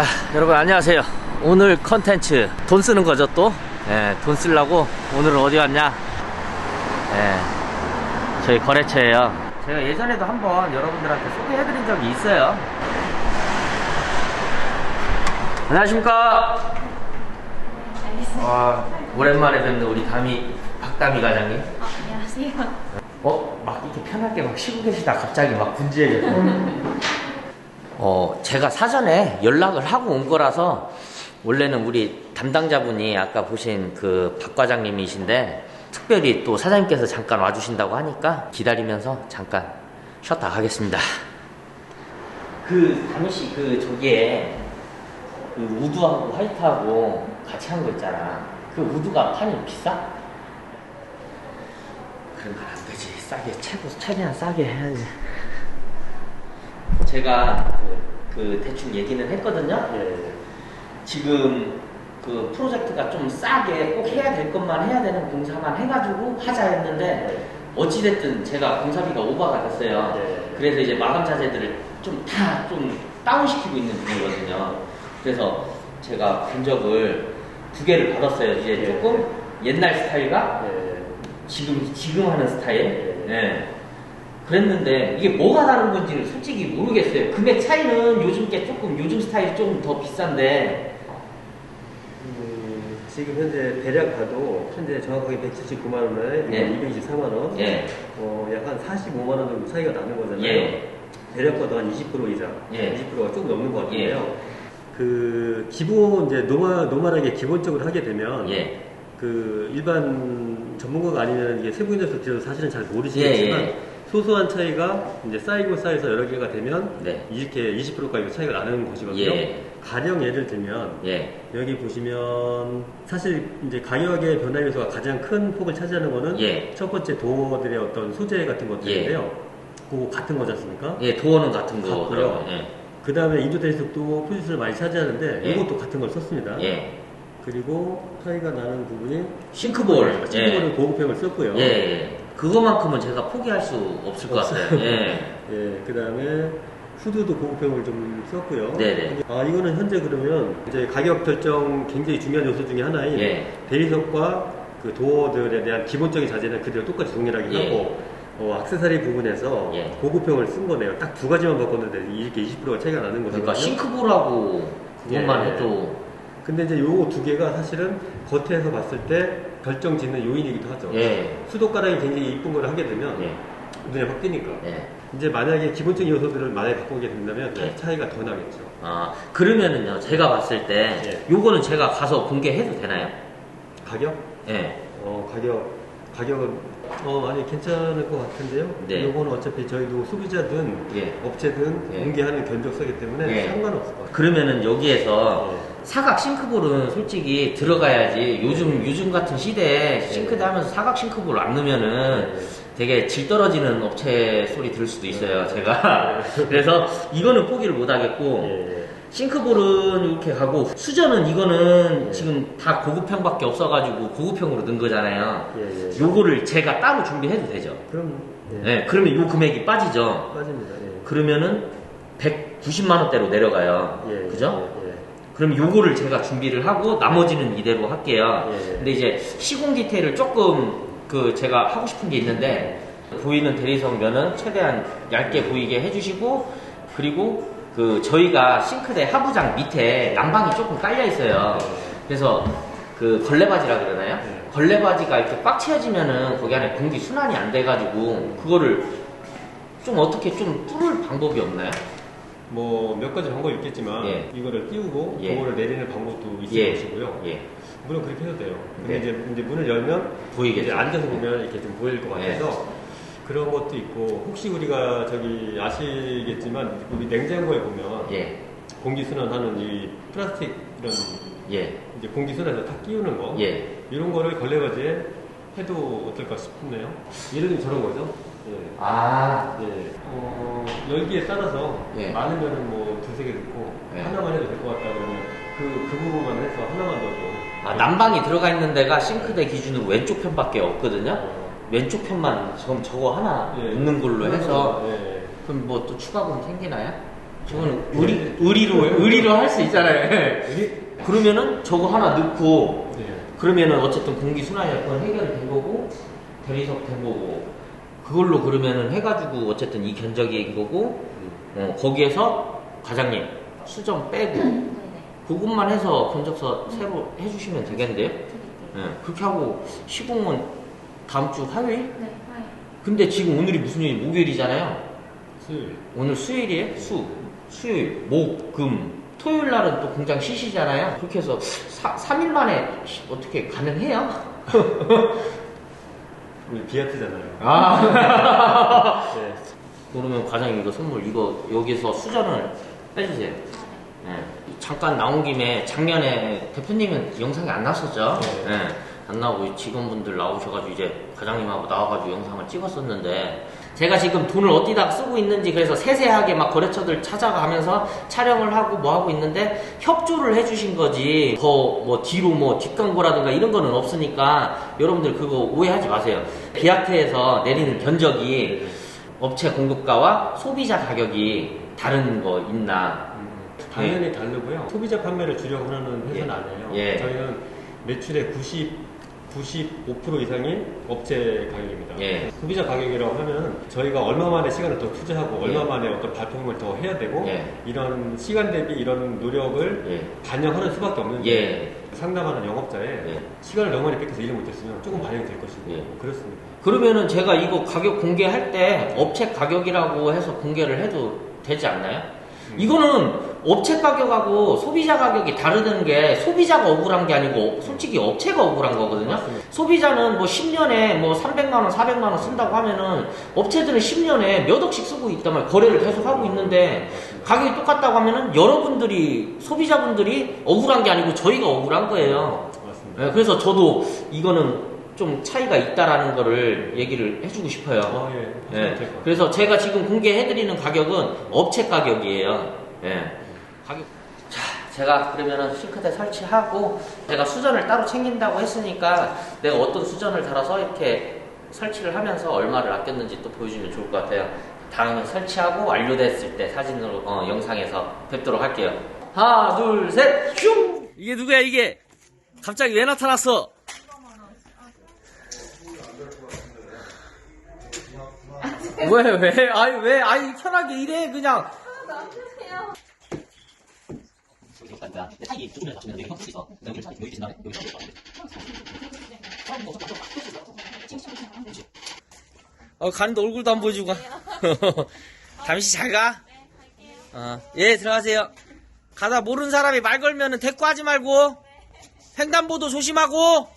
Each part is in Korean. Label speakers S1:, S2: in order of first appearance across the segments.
S1: 자, 여러분 안녕하세요. 오늘 컨텐츠 돈 쓰는 거죠 또? 예, 돈 쓰려고 오늘은 어디 왔냐? 예, 저희 거래처예요. 제가 예전에도 한번 여러분들한테 소개해드린 적이 있어요. 안녕하십니까? 와, 오랜만에 뵙는 우리 담이 박담이 과장님.
S2: 아, 안녕하세요.
S1: 어, 막 이렇게 편하게 막 쉬고 계시다 갑자기 막 분주해졌어요. 어, 제가 사전에 연락을 하고 온 거라서 원래는 우리 담당자분이 아까 보신 그 박 과장님이신데 특별히 또 사장님께서 잠깐 와주신다고 하니까 기다리면서 잠깐 쉬었다 가겠습니다. 그씨그 저기에 그 우드하고 화이트하고 같이 한 거 있잖아. 그 우드가 판이 비싸? 그런 건 안 되지. 싸게 최고 최대한 싸게 해야지. 제가 그, 그 대충 얘기는 했거든요. 지금 그 프로젝트가 좀 싸게 꼭 해야 될 것만 해야 되는 공사만 해가지고 하자 했는데 어찌됐든 제가 공사비가 오버가 됐어요.
S3: 네.
S1: 그래서 이제 마감 자재들을 좀다좀 다운시키고 있는 중이거든요. 그래서 제가 견적을 두 개를 받았어요. 이제
S3: 네.
S1: 조금 옛날 스타일과
S3: 네.
S1: 지금 지금 하는 스타일. 네. 그랬는데 이게 뭐가 다른 건지를 솔직히 모르겠어요. 금액 차이는 요즘 게 조금 요즘 스타일이 조금 더 비싼데
S3: 음, 지금 현재 대략 봐도 현재 정확하게 179만 원에
S1: 예.
S3: 224만 원,
S1: 예.
S3: 어, 약한 45만 원 정도 차이가 나는 거잖아요.
S1: 예.
S3: 대략 봐도 한 20% 이상,
S1: 예.
S3: 20%가 조금 넘는 것 같은데요. 그 기본 이제 노멀 노멀하게 기본적으로 하게 되면
S1: 예.
S3: 그 일반 전문가가 아니면 이게 세부인에서 들어서 사실은 잘 모르시겠지만
S1: 예, 예.
S3: 소소한 차이가 이제 쌓이고 쌓여서 여러 개가 되면
S1: 네.
S3: 이렇게 20%까지 차이가 나는 것이거든요.
S1: 예.
S3: 가령 예를 들면
S1: 예.
S3: 여기 보시면 사실 이제 가격의 변화 요소가 가장 큰 폭을 차지하는 거는
S1: 예.
S3: 첫 번째 도어들의 어떤 소재 같은 것들인데요. 그거 같은 거지 않습니까?
S1: 예, 도어는 같은. 거고요. 예.
S3: 그 다음에 인조 대리석도 표지수를 많이 차지하는데
S1: 예.
S3: 이것도 같은 걸 썼습니다.
S1: 예.
S3: 그리고 차이가 나는 부분이
S1: 싱크볼. 예.
S3: 고급형을 썼고요.
S1: 그것만큼은 제가 포기할 수 없을 것 같아요. 예.
S3: 예, 그 다음에 후드도 고급형을 좀 썼고요.
S1: 네네.
S3: 아, 이거는 현재 그러면 이제 가격 결정 굉장히 중요한 요소 중에 하나인
S1: 예.
S3: 대리석과 그 도어들에 대한 기본적인 자재는 그대로 똑같이 동일하게
S1: 예.
S3: 하고 어, 악세사리 부분에서
S1: 예.
S3: 고급형을 쓴 거네요. 딱 두 가지만 바꿨는데 이렇게 20%가 차이가 나는 거거든요.
S1: 그러니까 싱크볼하고 그것만
S3: 예.
S1: 해도
S3: 근데 이제 요거 두 개가 사실은 겉에서 봤을 때 결정 짓는 요인이기도 하죠.
S1: 예.
S3: 수도가락이 굉장히 이쁜 걸 하게 되면
S1: 예.
S3: 눈에 확 띄니까.
S1: 예.
S3: 이제 만약에 기본적인 요소들을 만약에 바꾸게 된다면
S1: 예.
S3: 차이가 더 나겠죠.
S1: 아, 그러면은요. 제가 봤을 때
S3: 예.
S1: 요거는 제가 가서 공개해도 되나요?
S3: 가격?
S1: 예.
S3: 어, 가격, 가격은, 어, 아니, 괜찮을 것 같은데요.
S1: 네.
S3: 요거는 어차피 저희도 소비자든,
S1: 예.
S3: 업체든
S1: 예.
S3: 공개하는 견적서기 때문에
S1: 예.
S3: 상관없을 것 같아요.
S1: 그러면은 여기에서
S3: 예.
S1: 사각 싱크볼은 솔직히 들어가야지 요즘 요즘 같은 시대에 싱크대 하면서 사각 싱크볼 안 넣으면은 되게 질 떨어지는 업체 소리 들을 수도 있어요 제가 그래서 이거는 포기를 못 하겠고
S3: 예.
S1: 싱크볼은 이렇게 가고 수저는 이거는
S3: 예.
S1: 지금 다 고급형밖에 없어가지고 고급형으로 넣은 거잖아요
S3: 예, 예.
S1: 요거를 제가 따로 준비해도 되죠
S3: 그럼, 예.
S1: 네, 그러면 요 금액이 빠지죠
S3: 빠집니다. 예.
S1: 그러면은 190만 원대로 내려가요
S3: 예,
S1: 그죠?
S3: 예, 예.
S1: 그럼 요거를 제가 준비를 하고 나머지는 이대로 할게요.
S3: 예.
S1: 근데 이제 시공 디테일을 조금 그 제가 하고 싶은 게 있는데 보이는 대리석 면은 최대한 얇게 보이게 해주시고 그리고 그 저희가 싱크대 하부장 밑에 난방이 조금 깔려 있어요. 그래서 그 걸레바지라 그러나요?
S3: 네.
S1: 걸레바지가 이렇게 꽉 채워지면은 거기 안에 공기 순환이 안 돼가지고 그거를 좀 어떻게 좀 뚫을 방법이 없나요?
S3: 뭐, 몇 가지 방법이 있겠지만,
S1: 예.
S3: 이거를 띄우고,
S1: 예.
S3: 그거를 내리는 방법도 있을
S1: 예.
S3: 것이고요.
S1: 예.
S3: 물론 그렇게 해도 돼요. 근데
S1: 네.
S3: 이제, 이제 문을 열면,
S1: 보이겠죠.
S3: 이제 앉아서 보면 이렇게 좀 보일 것
S1: 예.
S3: 같아서, 그런 것도 있고, 혹시 우리가 저기 아시겠지만, 우리 냉장고에 보면,
S1: 예.
S3: 공기 순환하는 이 플라스틱 이런
S1: 예.
S3: 이제 공기 순환해서 탁 끼우는 거
S1: 예.
S3: 이런 거를 걸레바지에 해도 어떨까 싶네요. 예를 들면 저런 거죠. 예.
S1: 아.
S3: 예. 어, 열기에 따라서
S1: 예.
S3: 많으면 뭐 두세 개 넣고
S1: 예.
S3: 하나만 해도 될 것 같다 그러면 그, 그 부분만 해서 하나만 넣어도
S1: 아, 난방이 들어가 있는 데가 싱크대 기준으로 왼쪽 편밖에 없거든요.
S3: 어,
S1: 왼쪽 편만 저, 저거 하나
S3: 예.
S1: 넣는 걸로 해서
S3: 예.
S1: 그럼 뭐 또 추가금 생기나요? 저거는 의리, 의리로, 의리로 할 수 있잖아요. 그러면은 저거 하나 넣고,
S3: 네.
S1: 그러면은 어쨌든 공기 순환 여건 해결이 된 거고, 대리석 된 거고, 그걸로 그러면은 해가지고 어쨌든 이 견적인 거고, 어, 거기에서 과장님 수정 빼고,
S2: 네네.
S1: 그것만 해서 견적서 새로 해주시면 되겠는데요?
S2: 드릴게요.
S1: 예, 그렇게 하고 시공은 다음 주 화요일?
S2: 네, 화요.
S1: 근데 지금 오늘이 무슨 요일? 목요일이잖아요.
S3: 수요일.
S1: 오늘 수요일이에요? 수, 수요일, 목, 금. 토요일 날은 또 공장 쉬시잖아요. 그렇게 해서 사, 3일 만에 시- 어떻게 가능해요?
S3: 우리 비아트잖아요.
S1: 아.
S3: 네.
S1: 그러면 과장님 이거 선물 이거 여기서 수전을 빼주세요. 예. 잠깐 나온 김에 작년에 대표님은 영상이 안 나왔었죠?
S3: 네.
S1: 예. 안 나오고 직원분들 나오셔가지고 이제 과장님하고 나와가지고 영상을 찍었었는데 제가 지금 돈을 어디다 쓰고 있는지 그래서 세세하게 막 거래처들 찾아가면서 촬영을 하고 뭐 하고 있는데 협조를 해주신 거지 더 뭐 뒤로 뭐 뒷광고라든가 이런 거는 없으니까 여러분들 그거 오해하지 마세요. 비아트에서 내리는 견적이 업체 공급가와 소비자 가격이 다른 거 있나
S3: 음, 당연히 다르고요. 소비자 판매를 주력 하는 회사는
S1: 예.
S3: 아니에요.
S1: 예.
S3: 저희는 매출의 90 95% 이상이 업체 가격입니다.
S1: 예.
S3: 소비자 가격이라고 하면 저희가 얼마 만에 시간을 더 투자하고
S1: 예.
S3: 얼마 만에 어떤 발품을 더 해야 되고
S1: 예.
S3: 이런 시간 대비 이런 노력을
S1: 예.
S3: 반영하는 수밖에 없는데
S1: 예.
S3: 상담하는 영업자의
S1: 예.
S3: 시간을 너무 많이 뺏겨서 일을 못했으면 조금 반영이 될 것이고
S1: 예.
S3: 그렇습니다.
S1: 그러면은 제가 이거 가격 공개할 때 업체 가격이라고 해서 공개를 해도 되지 않나요? 이거는 업체 가격하고 소비자 가격이 다르다는 게 소비자가 억울한 게 아니고 솔직히 업체가 억울한 거거든요.
S3: 맞습니다.
S1: 소비자는 뭐 10년에 뭐 300만 원, 400만 원 쓴다고 하면은 업체들은 10년에 몇 억씩 쓰고 있단 말이에요. 거래를 계속 하고 있는데 가격이 똑같다고 하면은 여러분들이 소비자분들이 억울한 게 아니고 저희가 억울한 거예요.
S3: 맞습니다.
S1: 네, 그래서 저도 이거는 좀 차이가 있다라는 거를 얘기를 해주고 싶어요.
S3: 어, 예.
S1: 예. 그래서 제가 지금 공개해드리는 가격은 업체 가격이에요. 예. 가격. 자, 제가 그러면은 싱크대 설치하고 제가 수전을 따로 챙긴다고 했으니까 내가 어떤 수전을 달아서 이렇게 설치를 하면서 얼마를 아꼈는지 또 보여주면 좋을 것 같아요. 다음에 설치하고 완료됐을 때 사진으로 어, 영상에서 뵙도록 할게요. 하나, 둘, 셋, 슝! 이게 누구야 이게? 갑자기 왜 나타났어? 왜, 왜? 아니, 왜? 아니, 편하게 이래, 그냥. 어, 가는데 얼굴도 안 보여주고 가. 잠시 잘 가. 어, 예, 들어가세요. 가다 모르는 사람이 말 걸면은 대꾸 하지 말고. 횡단보도 조심하고.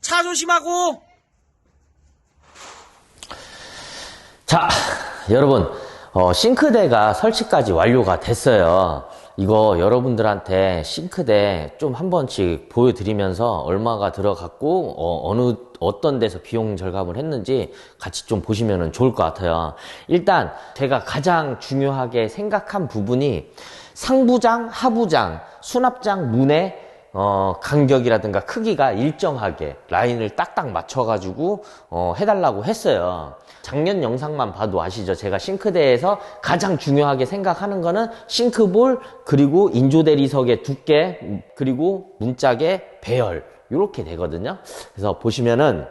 S1: 차 조심하고. 자, 여러분, 어, 싱크대가 설치까지 완료가 됐어요. 이거 여러분들한테 싱크대 좀 한 번씩 보여드리면서 얼마가 들어갔고, 어, 느 어떤 데서 비용 절감을 했는지 같이 좀 보시면 좋을 것 같아요. 일단, 제가 가장 중요하게 생각한 부분이 상부장, 하부장, 수납장 문의 어, 간격이라든가 크기가 일정하게 라인을 딱딱 맞춰가지고, 어, 해달라고 했어요. 작년 영상만 봐도 아시죠? 제가 싱크대에서 가장 중요하게 생각하는 거는 싱크볼, 그리고 인조대리석의 두께, 음, 그리고 문짝의 배열. 이렇게 되거든요. 그래서 보시면은,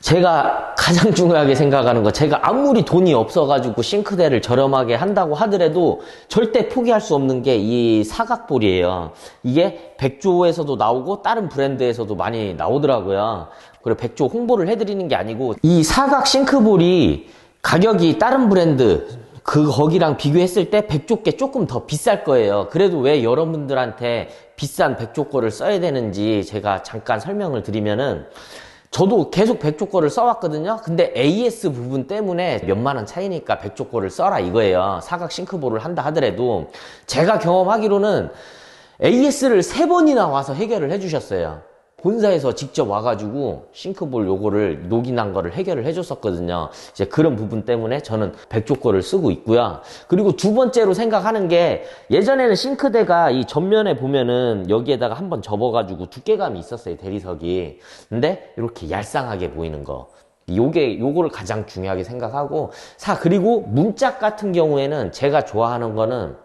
S1: 제가 가장 중요하게 생각하는 거, 제가 아무리 돈이 없어가지고 싱크대를 저렴하게 한다고 하더라도 절대 포기할 수 없는 게 이 사각볼이에요. 이게 백조에서도 나오고 다른 브랜드에서도 많이 나오더라고요. 그리고 백조 홍보를 해드리는 게 아니고 이 사각 싱크볼이 가격이 다른 브랜드 그 거기랑 비교했을 때 백조께 조금 더 비쌀 거예요. 그래도 왜 여러분들한테 비싼 백조 거를 써야 되는지 제가 잠깐 설명을 드리면은 저도 계속 백조 거를 써왔거든요. 근데 AS 부분 때문에 몇만 원 차이니까 백조 거를 써라 이거예요. 사각 싱크볼을 한다 하더라도 제가 경험하기로는 AS를 세 번이나 와서 해결을 해주셨어요. 본사에서 직접 와가지고 싱크볼 요거를 녹이난 거를 해결을 해줬었거든요. 이제 그런 부분 때문에 저는 백조 거를 쓰고 있고요. 그리고 두 번째로 생각하는 게 예전에는 싱크대가 이 전면에 보면은 여기에다가 한번 접어가지고 두께감이 있었어요. 대리석이. 근데 이렇게 얄쌍하게 보이는 거. 요게 요거를 가장 중요하게 생각하고 사 그리고 문짝 같은 경우에는 제가 좋아하는 거는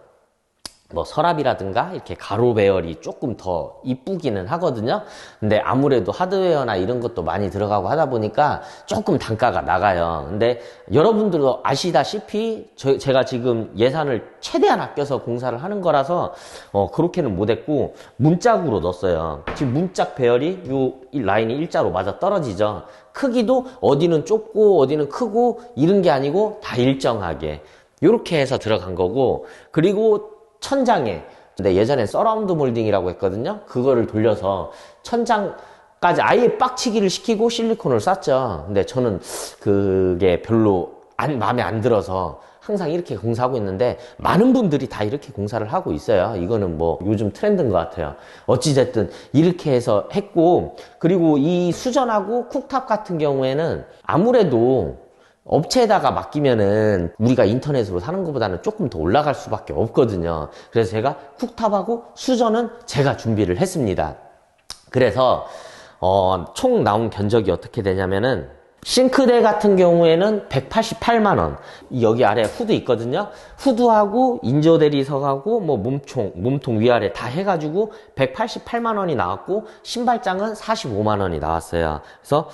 S1: 뭐 서랍이라든가 이렇게 가로 배열이 조금 더 이쁘기는 하거든요. 근데 아무래도 하드웨어나 이런 것도 많이 들어가고 하다 보니까 조금 단가가 나가요. 근데 여러분들도 아시다시피 저, 제가 지금 예산을 최대한 아껴서 공사를 하는 거라서 어, 그렇게는 못했고 문짝으로 넣었어요. 지금 문짝 배열이 요이 라인이 일자로 맞아 떨어지죠. 크기도 어디는 좁고 어디는 크고 이런 게 아니고 다 일정하게 이렇게 해서 들어간 거고 그리고 천장에 근데 예전에 서라운드 몰딩이라고 했거든요. 그거를 돌려서 천장 까지 아예 빡치기를 시키고 실리콘을 쌌죠. 근데 저는 그게 별로 안 마음에 안 들어서 항상 이렇게 공사하고 있는데 많은 분들이 다 이렇게 공사를 하고 있어요. 이거는 뭐 요즘 트렌드인 것 같아요. 어찌됐든 이렇게 해서 했고 그리고 이 수전하고 쿡탑 같은 경우에는 아무래도 업체에다가 맡기면은 우리가 인터넷으로 사는 것보다는 조금 더 올라갈 수밖에 없거든요. 그래서 제가 쿡탑하고 수전은 제가 준비를 했습니다. 그래서 어, 총 나온 견적이 어떻게 되냐면은 싱크대 같은 경우에는 188만원. 여기 아래 후드 있거든요. 후드하고 인조 대리석하고 뭐 몸총, 몸통 위아래 다 해가지고 188만원이 나왔고 신발장은 45만원이 나왔어요. 그래서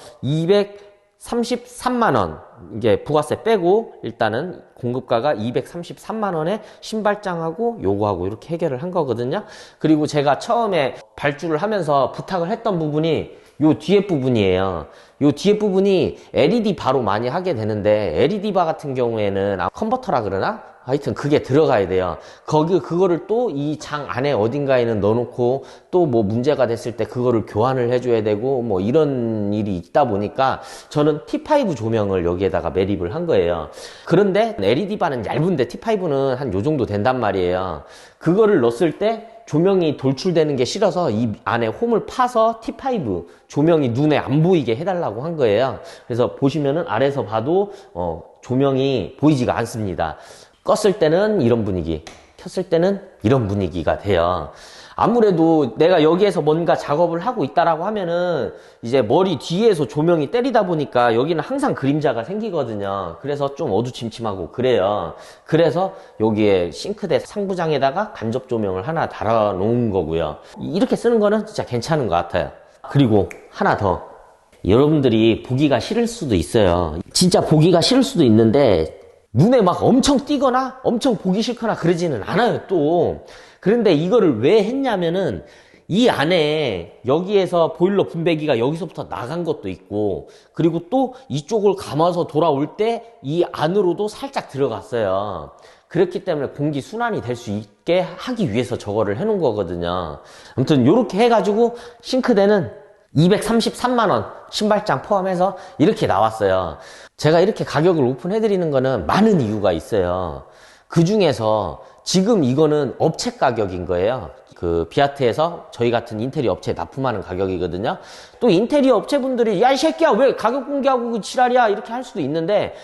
S1: 233만원. 이게 부가세 빼고 일단은 공급가가 233만원에 신발장하고 요거하고 이렇게 해결을 한 거거든요. 그리고 제가 처음에 발주를 하면서 부탁을 했던 부분이 요 뒤에 부분이에요. 요 뒤에 부분이 LED 바로 많이 하게 되는데 LED 바 같은 경우에는 아, 컨버터라 그러나 하여튼 그게 들어가야 돼요. 거기 그거를 또 이 장 안에 어딘가에는 넣어놓고 또 뭐 문제가 됐을 때 그거를 교환을 해줘야 되고 뭐 이런 일이 있다 보니까 저는 T5 조명을 여기에다가 매립을 한 거예요. 그런데 LED 바는 얇은데 T5는 한 요 정도 된단 말이에요. 그거를 넣었을 때 조명이 돌출되는 게 싫어서 이 안에 홈을 파서 T5 조명이 눈에 안 보이게 해달라고 한 거예요. 그래서 보시면은 아래서 봐도 어, 조명이 보이지가 않습니다. 껐을 때는 이런 분위기, 켰을 때는 이런 분위기가 돼요. 아무래도 내가 여기에서 뭔가 작업을 하고 있다라고 하면은 이제 머리 뒤에서 조명이 때리다 보니까 여기는 항상 그림자가 생기거든요. 그래서 좀 어두침침하고 그래요. 그래서 여기에 싱크대 상부장에다가 간접 조명을 하나 달아 놓은 거고요. 이렇게 쓰는 거는 진짜 괜찮은 것 같아요. 그리고 하나 더. 여러분들이 보기가 싫을 수도 있어요. 진짜 보기가 싫을 수도 있는데 눈에 막 엄청 띄거나 엄청 보기 싫거나 그러지는 않아요, 또. 그런데 이거를 왜 했냐면은 이 안에 여기에서 보일러 분배기가 여기서부터 나간 것도 있고 그리고 또 이쪽을 감아서 돌아올 때 이 안으로도 살짝 들어갔어요. 그렇기 때문에 공기 순환이 될 수 있게 하기 위해서 저거를 해놓은 거거든요. 아무튼 이렇게 해가지고 싱크대는 233만 원 신발장 포함해서 이렇게 나왔어요. 제가 이렇게 가격을 오픈해 드리는 거는 많은 이유가 있어요. 그 중에서 지금 이거는 업체 가격인 거예요. 그 비아트에서 저희 같은 인테리어 업체에 납품하는 가격이거든요. 또 인테리어 업체분들이 야 이 새끼야 왜 가격 공개하고 그 지랄이야 이렇게 할 수도 있는데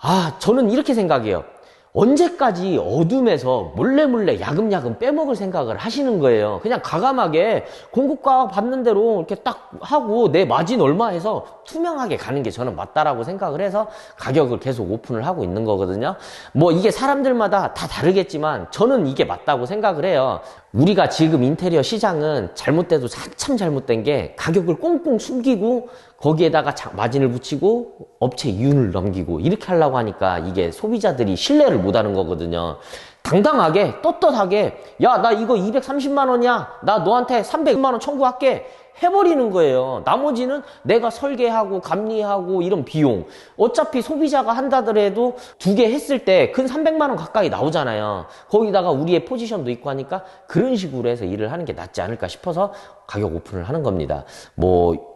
S1: 아 저는 이렇게 생각해요. 언제까지 어둠에서 몰래 몰래 야금야금 빼먹을 생각을 하시는 거예요. 그냥 가감하게 공급가 받는 대로 이렇게 딱 하고 내 마진 얼마 해서 투명하게 가는 게 저는 맞다라고 생각을 해서 가격을 계속 오픈을 하고 있는 거거든요. 뭐 이게 사람들마다 다 다르겠지만 저는 이게 맞다고 생각을 해요. 우리가 지금 인테리어 시장은 잘못돼도 참 잘못된 게 가격을 꽁꽁 숨기고 거기에다가 마진을 붙이고 업체 이윤을 넘기고 이렇게 하려고 하니까 이게 소비자들이 신뢰를 못 하는 거거든요. 당당하게 떳떳하게 야 나 이거 230만 원이야 나 너한테 300만 원 청구할게 해버리는 거예요. 나머지는 내가 설계하고 감리하고 이런 비용 어차피 소비자가 한다더라도 두 개 했을 때 근 300만 원 가까이 나오잖아요. 거기다가 우리의 포지션도 있고 하니까 그런 식으로 해서 일을 하는 게 낫지 않을까 싶어서 가격 오픈을 하는 겁니다. 뭐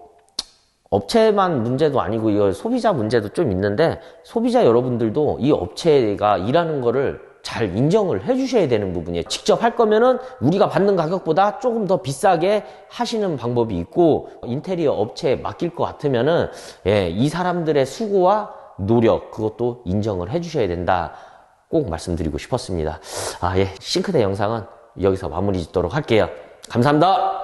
S1: 업체만 문제도 아니고 이거 소비자 문제도 좀 있는데 소비자 여러분들도 이 업체가 일하는 거를 잘 인정을 해주셔야 되는 부분이에요. 직접 할 거면은 우리가 받는 가격보다 조금 더 비싸게 하시는 방법이 있고 인테리어 업체에 맡길 것 같으면은 예, 이 사람들의 수고와 노력 그것도 인정을 해주셔야 된다. 꼭 말씀드리고 싶었습니다. 아 예, 싱크대 영상은 여기서 마무리 짓도록 할게요. 감사합니다.